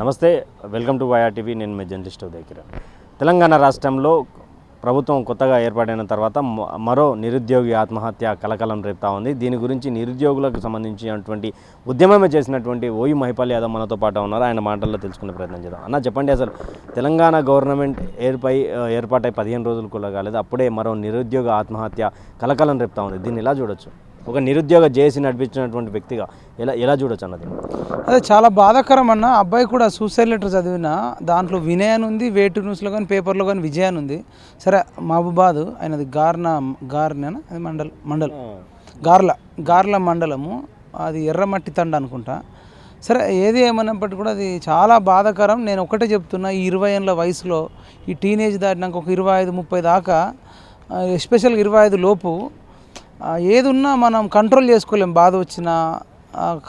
నమస్తే welcome to YR TV నేను మీ journalist దగ్గర తెలంగాణ రాష్ట్రంలో ప్రభుత్వం కొత్తగా ఏర్పడిన తర్వాత మ- మరో నిరుద్యోగి ఆత్మహత్య కలకలం రేపుతా ఉంది. దీని గురించి నిరుద్యోగులకు సంబంధించినటువంటి ఉద్యమమే చేసినటువంటి ఓయి మహిపాల్ యాదవ్ మనతో పాటు ఉన్నారు. ఆయన మాటల్లో తెలుసుకునే ప్రయత్నం చేద్దాం. అన్న చెప్పండి అసలు తెలంగాణ గవర్నమెంట్ ఏర్పై ఏర్పాటై పదిహేను రోజులు కూడా కాలేదు అప్పుడే మరో నిరుద్యోగ ఆత్మహత్య కలకలం రేపుతా ఉంది. దీన్ని ఎలా చూడొచ్చు? ఒక నిరుద్యోగ జేసి నడిపించినటువంటి వ్యక్తిగా ఎలా ఎలా చూడొచ్చు అన్నది? అదే చాలా బాధాకరం అన్న. అబ్బాయి కూడా సూసైడ్ లెటర్ చదివిన. దాంట్లో వినయ్ అని ఉంది వేటు న్యూస్లో కానీ పేపర్లో కానీ విజయ్ అని ఉంది. సరే మహబూబాద్ ఆయనది గార్న గార్నేనా అది మండల్ మండల్. గార్ల గార్ల మండలము. అది ఎర్రమట్టి తండ అనుకుంటా. సరే ఏది ఏమన్నప్పటికీ కూడా అది చాలా బాధాకరం. నేను ఒకటే చెప్తున్నా ఈ ఇరవై ఏళ్ళ వయసులో ఈ టీనేజ్ దాటినాక ఒక ఇరవై ఐదు ముప్పై దాకా ఎస్పెషల్గా ఇరవై ఐదు లోపు ఏదున్నా ఏది ఉన్నా మనం కంట్రోల్ చేసుకోలేం. బాధ వచ్చినా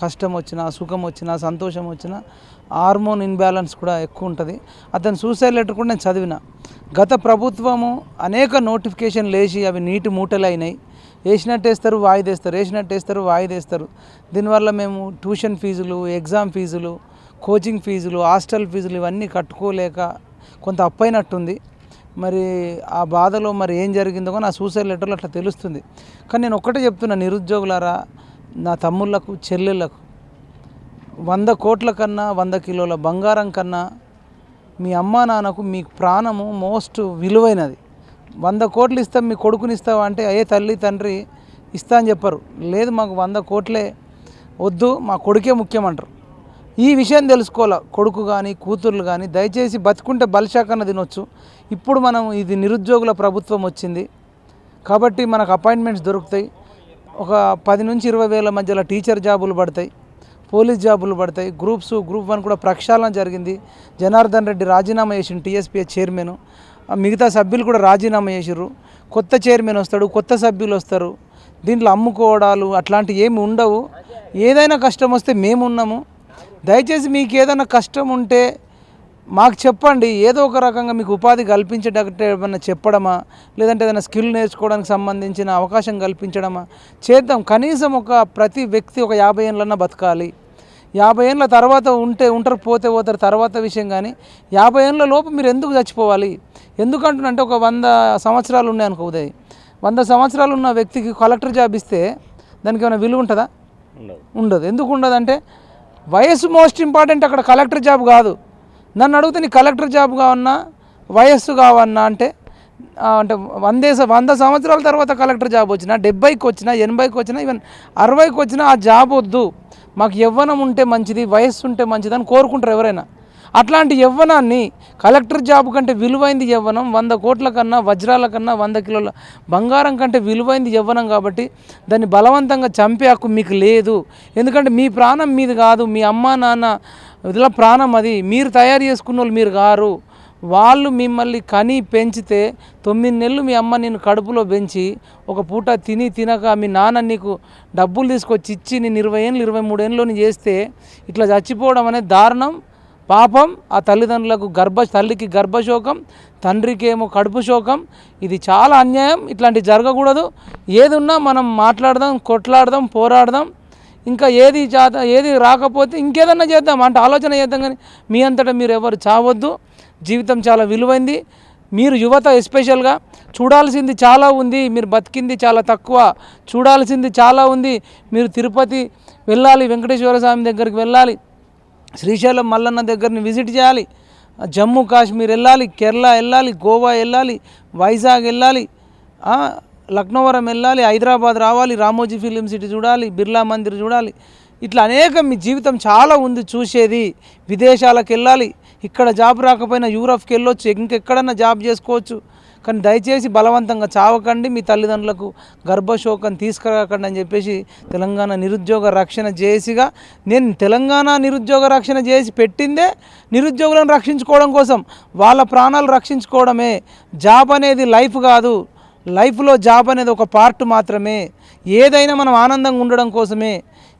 కష్టం వచ్చినా సుఖం వచ్చినా సంతోషం వచ్చినా హార్మోన్ ఇన్బ్యాలెన్స్ కూడా ఎక్కువ ఉంటుంది. అతను సూసైడ్ లెటర్ కూడా నేను చదివిన. గత ప్రభుత్వము అనేక నోటిఫికేషన్ లేచి అవి నీటి మూటలు అయినాయి వేసినట్టు వేస్తారు వాయిదేస్తారు వేసినట్టు వేస్తారు వాయిదేస్తారు దీనివల్ల మేము ట్యూషన్ ఫీజులు ఎగ్జామ్ ఫీజులు కోచింగ్ ఫీజులు హాస్టల్ ఫీజులు ఇవన్నీ కట్టుకోలేక కొంత అప్పైనట్టుంది. మరి ఆ బాధలో మరి ఏం జరిగిందో కానీ ఆ సూసైడ్ లెటర్లో అట్లా తెలుస్తుంది. కానీ నేను ఒక్కటే చెప్తున్నా నిరుద్యోగులారా నా తమ్ముళ్ళకు చెల్లెళ్ళకు వంద కోట్ల కన్నా వంద కిలోల బంగారం కన్నా మీ అమ్మా నాన్నకు మీ ప్రాణము మోస్ట్ విలువైనది. వంద కోట్లు ఇస్తాం మీ కొడుకుని ఇస్తావా అంటే అయ్యే తల్లి తండ్రి ఇస్తా అని చెప్పరు. లేదు మాకు వంద కోట్లే వద్దు మా కొడుకే ముఖ్యమంటారు ఈ విషయం తెలుసుకోవాలి? కొడుకు కానీ కూతుర్లు కానీ దయచేసి బతుకుంటే బలిశాకన్న తినొచ్చు. ఇప్పుడు మనం ఇది నిరుద్యోగుల ప్రభుత్వం వచ్చింది. కాబట్టి మనకు అపాయింట్మెంట్స్ దొరుకుతాయి. ఒక పది నుంచి ఇరవై వేల మధ్యలో టీచర్ జాబులు పడతాయి. పోలీస్ జాబులు పడతాయి. గ్రూప్స్ గ్రూప్ వన్ కూడా ప్రక్షాళన జరిగింది. జనార్దన్ రెడ్డి రాజీనామా చేసిండు టీఎస్పీఏ చైర్మన్. ఆ మిగతా సభ్యులు కూడా రాజీనామా చేసిర్రు. కొత్త చైర్మన్ వస్తాడు కొత్త సభ్యులు వస్తారు. దీంట్లో అమ్ముకోవడాలు అట్లాంటివి ఏమి ఉండవు. ఏదైనా కష్టం వస్తే మేము ఉన్నాము దయచేసి మీకు ఏదైనా కష్టం ఉంటే మాకు చెప్పండి. ఏదో ఒక రకంగా మీకు ఉపాధి కల్పించేటట్టు ఏమన్నా చెప్పడమా? లేదంటే ఏదైనా స్కిల్ నేర్చుకోవడానికి సంబంధించిన అవకాశం కల్పించడమా? చేద్దాం. కనీసం ఒక ప్రతి వ్యక్తి ఒక యాభై ఏళ్ళన్నా బతకాలి. యాభై ఏళ్ళ తర్వాత ఉంటే ఉంటారు పోతే పోతారు తర్వాత విషయం కానీ యాభై ఏళ్ళ లోపు మీరు ఎందుకు చచ్చిపోవాలి? ఎందుకంటున్నంటే ఒక వంద సంవత్సరాలు ఉన్నాయనుకో ఉదయ్. వంద సంవత్సరాలు ఉన్న వ్యక్తికి కలెక్టర్ జాబ్ ఇస్తే దానికి ఏమైనా విలువ ఉంటుందా? ఉండదు. ఉండదు. ఎందుకు ఉండదు అంటే వయస్సు మోస్ట్ ఇంపార్టెంట్ అక్కడ కలెక్టర్ జాబ్ కాదు. నన్ను అడిగితే నీ కలెక్టర్ జాబ్ కావన్నా వయస్సు కావన్నా అంటే అంటే వందే వంద సంవత్సరాల తర్వాత కలెక్టర్ జాబ్ వచ్చినా డెబ్బైకి వచ్చినా ఎనభైకి వచ్చినా ఈవెన్ అరవైకి వచ్చినా ఆ జాబ్ వద్దు. మాకు యవ్వనం ఉంటే మంచిది వయస్సు ఉంటే మంచిది అని కోరుకుంటారు ఎవరైనా. అట్లాంటి యవ్వనాన్ని కలెక్టర్ జాబ్ కంటే విలువైంది యవ్వనం వంద కోట్ల కన్నా వజ్రాల కన్నా వంద కిలోల బంగారం కంటే విలువైంది యవ్వనం కాబట్టి దాన్ని బలవంతంగా చంపే హక్కు మీకు లేదు. ఎందుకంటే మీ ప్రాణం మీది కాదు మీ అమ్మ నాన్న ఇదిలా ప్రాణం అది. మీరు తయారు చేసుకున్న వాళ్ళు మీరు గారు. వాళ్ళు మిమ్మల్ని కని పెంచితే తొమ్మిది నెలలు మీ అమ్మ నేను కడుపులో పెంచి ఒక పూట తిని తినక మీ నాన్న నీకు డబ్బులు తీసుకొచ్చి ఇచ్చి నేను ఇరవై ఏళ్ళు ఇరవై మూడు ఏళ్ళని చేస్తే ఇట్లా చచ్చిపోవడం అనేది దారుణం. పాపం ఆ తల్లిదండ్రులకు గర్భ తల్లికి గర్భశోకం తండ్రికి ఏమో కడుపు శోకం ఇది చాలా అన్యాయం. ఇట్లాంటి జరగకూడదు. ఏది ఉన్నా మనం మాట్లాడదాం కొట్లాడదాం పోరాడదాం. ఇంకా ఏది చేత ఏది రాకపోతే ఇంకేదన్నా చేద్దాం. అంటే ఆలోచన చేద్దాం కానీ మీ అంతటా మీరు ఎవరు చావద్దు. జీవితం చాలా విలువైంది. మీరు యువత ఎస్పెషల్గా చూడాల్సింది చాలా ఉంది. మీరు బతికింది చాలా తక్కువ. చూడాల్సింది చాలా ఉంది. మీరు తిరుపతి వెళ్ళాలి వెంకటేశ్వర స్వామి దగ్గరికి వెళ్ళాలి. శ్రీశైలం మల్లన్న దగ్గరని విజిట్ చేయాలి. జమ్మూ కాశ్మీర్ వెళ్ళాలి కేరళ వెళ్ళాలి గోవా వెళ్ళాలి వైజాగ్ వెళ్ళాలి లక్నవరం వెళ్ళాలి హైదరాబాద్ రావాలి రామోజీ ఫిలిం సిటీ చూడాలి బిర్లా మందిర్ చూడాలి. ఇట్లా అనేక మీ జీవితం చాలా ఉంది చూసేది. విదేశాలకు వెళ్ళాలి ఇక్కడ జాబ్ రాకపోయినా యూరప్కి వెళ్ళొచ్చు ఇంకెక్కడన్నా జాబ్ చేసుకోవచ్చు. కానీ దయచేసి బలవంతంగా చావకండి మీ తల్లిదండ్రులకు గర్భశోకం తీసుకురాకండి అని చెప్పేసి తెలంగాణ నిరుద్యోగ రక్షణ జేసిగా నేను తెలంగాణ నిరుద్యోగ రక్షణ చేసి పెట్టిందే నిరుద్యోగులను రక్షించుకోవడం కోసం. వాళ్ళ ప్రాణాలు రక్షించుకోవడమే. జాబ్ అనేది లైఫ్ కాదు. లైఫ్లో జాబ్ అనేది ఒక పార్ట్ మాత్రమే. ఏదైనా మనం ఆనందంగా ఉండడం కోసమే.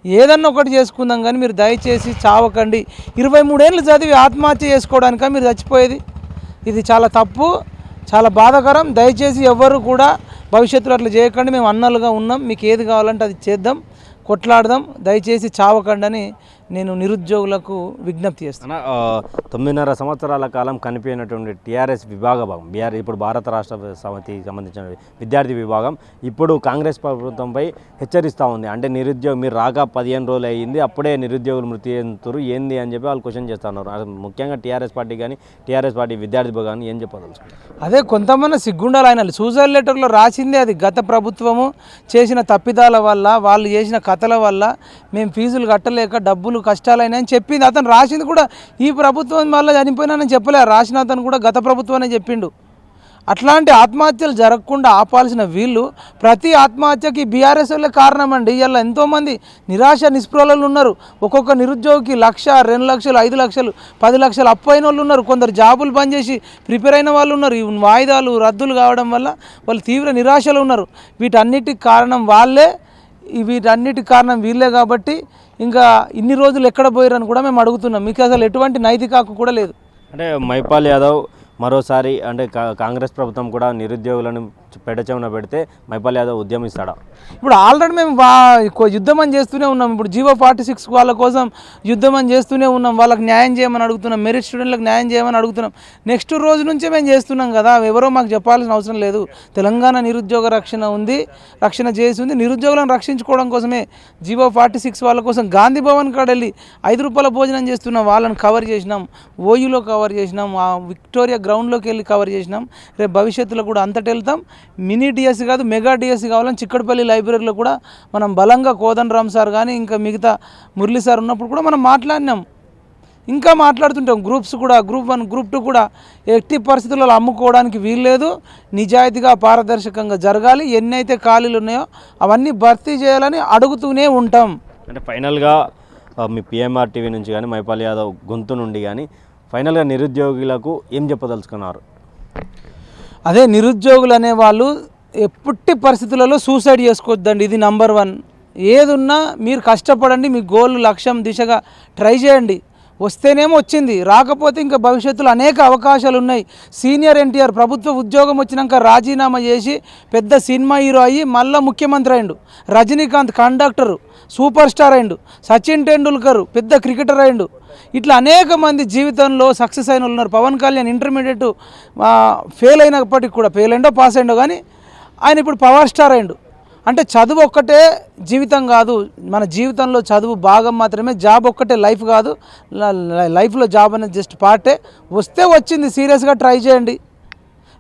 ఏదన్నా ఒకటి చేసుకుందాం కానీ మీరు దయచేసి చావకండి. ఇరవై మూడేళ్ళు చదివి ఆత్మహత్య చేసుకోవడానిక మీరు చచ్చిపోయేది? ఇది చాలా తప్పు. చాలా బాధాకరం. దయచేసి ఎవ్వరు కూడా భవిష్యత్తులో అట్లా చేయకండి. మేము అన్నలుగా ఉన్నాం. మీకు ఏది కావాలంటే అది చేద్దాం. కొట్లాడదాం. దయచేసి చావకండి అని నేను నిరుద్యోగులకు విజ్ఞప్తి చేస్తాను. తొమ్మిదిన్నర సంవత్సరాల కాలం కనిపించినటువంటి టీఆర్ఎస్ విభాగ భాగం బీఆర్ ఇప్పుడు భారత రాష్ట్ర సమితికి సంబంధించిన విద్యార్థి విభాగం ఇప్పుడు కాంగ్రెస్ ప్రభుత్వంపై హెచ్చరిస్తూ ఉంది. అంటే నిరుద్యోగం మీరు రాక పదిహేను రోజులు అయ్యింది అప్పుడే నిరుద్యోగులు మృతి చెందుతారు ఏంది అని చెప్పి వాళ్ళు క్వశ్చన్ చేస్తున్నారు అసలు ముఖ్యంగా టీఆర్ఎస్ పార్టీ కానీ టీఆర్ఎస్ పార్టీ విద్యార్థి విభాగాన్ని ఏం చెప్పదలుచుకుంటారు అదే కొంతమంది సిగ్గుండాలి ఆయన. సూసైడ్ లెటర్లో రాసిందే అది గత ప్రభుత్వము చేసిన తప్పిదాల వల్ల వాళ్ళు చేసిన కథల వల్ల మేము ఫీజులు కట్టలేక డబ్బులు కష్టాలైనాయని చెప్పింది. అతను రాసింది కూడా ఈ ప్రభుత్వం వల్ల చనిపోయినానని చెప్పలే. రాసిన అతను కూడా గత ప్రభుత్వమే చెప్పిండు. అట్లాంటి ఆత్మహత్యలు జరగకుండా ఆపాల్సిన వీళ్ళు ప్రతి ఆత్మహత్యకి బీఆర్ఎస్ వాళ్ళే కారణం అండి ఇలా ఎంతోమంది నిరాశ నిస్పృహలు ఉన్నారు. ఒక్కొక్క నిరుద్యోగికి లక్ష రెండు లక్షలు ఐదు లక్షలు పది లక్షలు అప్పు అయిన వాళ్ళు ఉన్నారు. కొందరు జాబులు బంద్ చేసి ప్రిపేర్ అయిన వాళ్ళు ఉన్నారు. ఈ వాయిదాలు రద్దులు కావడం వల్ల వాళ్ళు తీవ్ర నిరాశలు ఉన్నారు. వీటన్నిటికి కారణం వాళ్ళే. వీటన్నిటికి కారణం వీళ్ళే కాబట్టి ఇంకా ఇన్ని రోజులు ఎక్కడ పోయారని కూడా మేము అడుగుతున్నాం. మీకు అసలు ఎటువంటి నైతిక హక్కు కూడా లేదు. అంటే మైపాల్ యాదవ్ మరోసారి అంటే కా- కాంగ్రెస్ ప్రభుత్వం కూడా నిరుద్యోగులను పెడచెవున పెడితే మైపాల్ యాదవ్ ఉద్యమిస్తాడా ఇప్పుడు ఆల్రెడీ మేము యుద్ధం అని చేస్తూనే ఉన్నాం. ఇప్పుడు జీవో ఫార్టీ సిక్స్ వాళ్ళ కోసం యుద్ధం అని చేస్తూనే ఉన్నాం. వాళ్ళకి న్యాయం చేయమని అడుగుతున్నాం. మెరిట్ స్టూడెంట్లకు న్యాయం చేయమని అడుగుతున్నాం. నెక్స్ట్ రోజు నుంచే మేము చేస్తున్నాం కదా. ఎవరో మాకు చెప్పాల్సిన అవసరం లేదు. తెలంగాణ నిరుద్యోగ రక్షణ ఉంది. రక్షణ చేసి ఉంది. నిరుద్యోగులను రక్షించుకోవడం కోసమే జీవో ఫార్టీ సిక్స్ వాళ్ళ కోసం గాంధీ భవన్ కాడ వెళ్ళి ఐదు రూపాయల భోజనం చేస్తున్నాం. వాళ్ళని కవర్ చేసినాం. ఓయూలో కవర్ చేసినాం. ఆ విక్టోరియా గ్రౌండ్లోకి వెళ్ళి కవర్ చేసినాం. రేపు భవిష్యత్తులో కూడా అంతటి వెళ్తాం మినీ డిఎస్సి కాదు మెగా డిఎస్సి కావాలని చిక్కడపల్లి లైబ్రరీలో కూడా మనం బలంగా కోదండ రామ్ సార్ కానీ ఇంకా మిగతా మురళి సార్ ఉన్నప్పుడు కూడా మనం మాట్లాడినాం. ఇంకా మాట్లాడుతుంటాం. గ్రూప్స్ కూడా గ్రూప్ వన్ గ్రూప్ టూ కూడా ఎట్టి పరిస్థితులలో అమ్ముకోవడానికి వీల్లేదు. నిజాయితీగా పారదర్శకంగా జరగాలి. ఎన్నైతే ఖాళీలు ఉన్నాయో అవన్నీ భర్తీ చేయాలని అడుగుతూనే ఉంటాం. అంటే ఫైనల్గా మీ పిఎంఆర్ టీవీ నుంచి కానీ మైపాల్ యాదవ్ గొంతు నుండి కానీ ఫైనల్గా నిరుద్యోగులకు ఏం చెప్పదలుచుకున్నారు? అదే నిరుద్యోగులు అనేవాళ్ళు ఎప్పటి పరిస్థితులలో సూసైడ్ చేసుకోవద్దండి ఇది నంబర్ వన్. ఏదున్నా మీరు కష్టపడండి మీ గోల్ లక్ష్యం దిశగా ట్రై చేయండి. వస్తేనేమో వచ్చింది. రాకపోతే ఇంకా భవిష్యత్తులో అనేక అవకాశాలు ఉన్నాయి సీనియర్ ఎన్టీఆర్ ప్రభుత్వ ఉద్యోగం వచ్చినాక రాజీనామా చేసి పెద్ద సినిమా హీరో అయ్యి మళ్ళీ ముఖ్యమంత్రి అయిండు. రజనీకాంత్ కండక్టరు సూపర్ స్టార్ అయిండు. సచిన్ టెండూల్కర్ పెద్ద క్రికెటర్ అయిండు. ఇట్లా అనేక మంది జీవితంలో సక్సెస్ అయిన వాళ్ళు ఉన్నారు. పవన్ కళ్యాణ్ ఇంటర్మీడియట్ ఫెయిల్ అయినప్పటికి కూడా ఫెయిల్ అయిండో పాస్ అయిండో కానీ ఆయన ఇప్పుడు పవర్ స్టార్ అయిండు. అంటే చదువు ఒక్కటే జీవితం కాదు. మన జీవితంలో చదువు భాగం మాత్రమే జాబ్ ఒక్కటే లైఫ్ కాదు. లైఫ్లో జాబ్ అనేది జస్ట్ పార్టే. వస్తే వచ్చింది సీరియస్గా ట్రై చేయండి.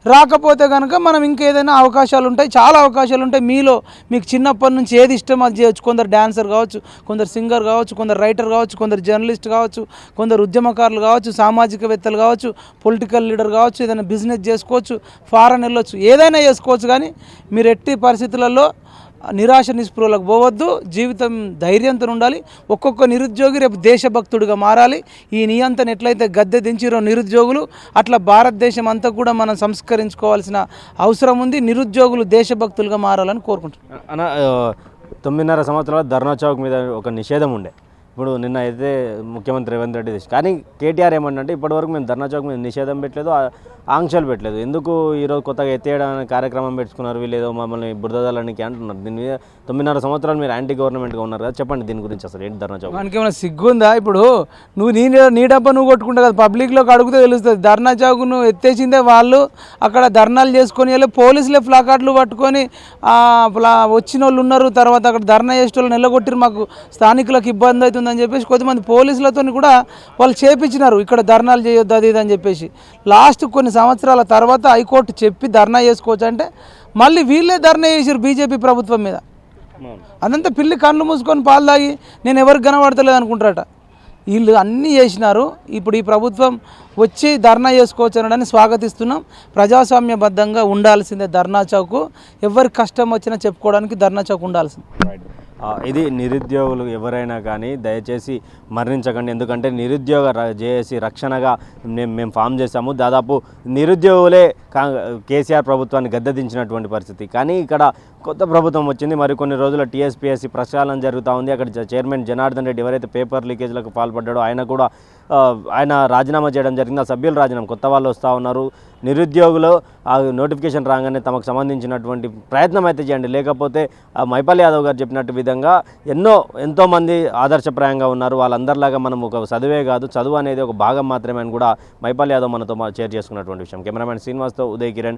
రాకపోతే కనుక మనం ఇంకేదైనా అవకాశాలు ఉంటాయి చాలా అవకాశాలు ఉంటాయి. మీలో మీకు చిన్నప్పటి నుంచి ఏది ఇష్టం అది చేయొచ్చు. కొందరు డాన్సర్ కావచ్చు కొందరు సింగర్ కావచ్చు కొందరు రైటర్ కావచ్చు కొందరు జర్నలిస్ట్ కావచ్చు కొందరు ఉద్యమకారులు కావచ్చు సామాజికవేత్తలు కావచ్చు పొలిటికల్ లీడర్ కావచ్చు ఏదైనా బిజినెస్ చేసుకోవచ్చు ఫారెన్ వెళ్ళొచ్చు ఏదైనా చేసుకోవచ్చు. కానీ మీరు ఎట్టి పరిస్థితులలో నిరాశ నిస్పృహలకు పోవద్దు. జీవితం ధైర్యంతో ఉండాలి. ఒక్కొక్క నిరుద్యోగి రేపు దేశభక్తుడిగా మారాలి. ఈ నియంత్రణ ఎట్లయితే గద్దె దించిరో నిరుద్యోగులు అట్లా భారతదేశం అంతా కూడా మనం సంస్కరించుకోవాల్సిన అవసరం ఉంది. నిరుద్యోగులు దేశభక్తులుగా మారాలని కోరుకుంటున్నాను అన్న తొమ్మిదిన్నర సంవత్సరాల ధర్నా చౌక్ మీద ఒక నిషేధం ఉండే. ఇప్పుడు నిన్న అయితే ముఖ్యమంత్రి రేవంత్ రెడ్డి కానీ కేటీఆర్ ఏమంటే ఇప్పటివరకు మేము ధర్నా చౌక్ మీద నిషేధం పెట్టలేదు. ఆంక్షలు పెట్టలేదు. ఎందుకు ఈరోజు కొత్తగా ఎత్తేయడానికి కార్యక్రమం పెట్టుకున్నారు వీళ్ళు ఏదో మమ్మల్ని బురదలానికి అంటున్నారు. దీని మీద తొమ్మిదిన్నర సంవత్సరాలు మీరు యాంటీ గవర్నమెంట్గా ఉన్నారు కదా చెప్పండి దీని గురించి అసలు ఏంటి ధర్నా చౌక్? మనకి ఏమైనా సిగ్గుందా? ఇప్పుడు నువ్వు నీ నీ డబ్బా నువ్వు కొట్టుకుంటావు కదా పబ్లిక్లోకి అడుగుతే తెలుస్తుంది. ధర్నా చౌక్ నువ్వు ఎత్తేసిందే వాళ్ళు. అక్కడ ధర్నాలు చేసుకొని వెళ్ళి పోలీసులే ప్లాకార్డులు పట్టుకొని ప్లా వచ్చిన వాళ్ళు ఉన్నారు. తర్వాత అక్కడ ధర్నా చేసే వాళ్ళు నిలగొట్టిరు మాకు స్థానికులకు ఇబ్బంది అవుతుందని చెప్పేసి కొద్దిమంది పోలీసులతో కూడా వాళ్ళు చేపించినారు. ఇక్కడ ధర్నాలు చేయొద్దు అది ఇది అని చెప్పేసి. లాస్ట్ కొన్ని సంవత్సరాల తర్వాత హైకోర్టు చెప్పి ధర్నా చేసుకోవచ్చు అంటే మళ్ళీ వీళ్ళే ధర్నా చేసారు బీజేపీ ప్రభుత్వం మీద. అదంతా పిల్లి కళ్ళు మూసుకొని పాలు తాగి నేను ఎవరికి కనబడతలేదు అనుకుంటారట. వీళ్ళు అన్నీ చేసినారు. ఇప్పుడు ఈ ప్రభుత్వం వచ్చి ధర్నా చేసుకోవచ్చు అనడాన్ని స్వాగతిస్తున్నాం. ప్రజాస్వామ్యబద్ధంగా ఉండాల్సిందే ధర్నా చౌక్. ఎవరికి కష్టం వచ్చినా చెప్పుకోవడానికి ధర్నా చౌక్ ఉండాల్సింది. ఇది నిరుద్యోగులు ఎవరైనా కానీ దయచేసి మరణించకండి. ఎందుకంటే నిరుద్యోగ జేఏసీ రక్షణగా మేము మేము ఫామ్ చేశాము. దాదాపు నిరుద్యోగులే కా కేసీఆర్ ప్రభుత్వాన్ని గద్దెదించినటువంటి పరిస్థితి. కానీ ఇక్కడ కొత్త ప్రభుత్వం వచ్చింది. మరి కొన్ని రోజుల టీఎస్పీఎస్సీ ప్రక్షాళన జరుగుతూ ఉంది. అక్కడ చైర్మన్ జనార్దన్ రెడ్డి ఎవరైతే పేపర్ లీకేజ్లకు పాల్పడ్డాడో ఆయన కూడా ఆయన రాజీనామా చేయడం జరిగింది. ఆ సభ్యులు రాజీనామా కొత్త వాళ్ళు వస్తూ ఉన్నారు. నిరుద్యోగులు ఆ నోటిఫికేషన్ రాగానే తమకు సంబంధించినటువంటి ప్రయత్నం అయితే చేయండి. లేకపోతే ఆ, మైపాల్ యాదవ్ గారు చెప్పినట్టు విధంగా ఎన్నో ఎంతోమంది ఆదర్శప్రాయంగా ఉన్నారు. వాళ్ళందరిలాగా మనం ఒక చదువే కాదు. చదువు అనేది ఒక భాగం మాత్రమే అని కూడా మైపాల్ యాదవ్ మనతో మా- షేర్ చేసుకున్నటువంటి విషయం. కెమెరామెన్ శ్రీనివాస్తో ఉదయ్ కిరణ్.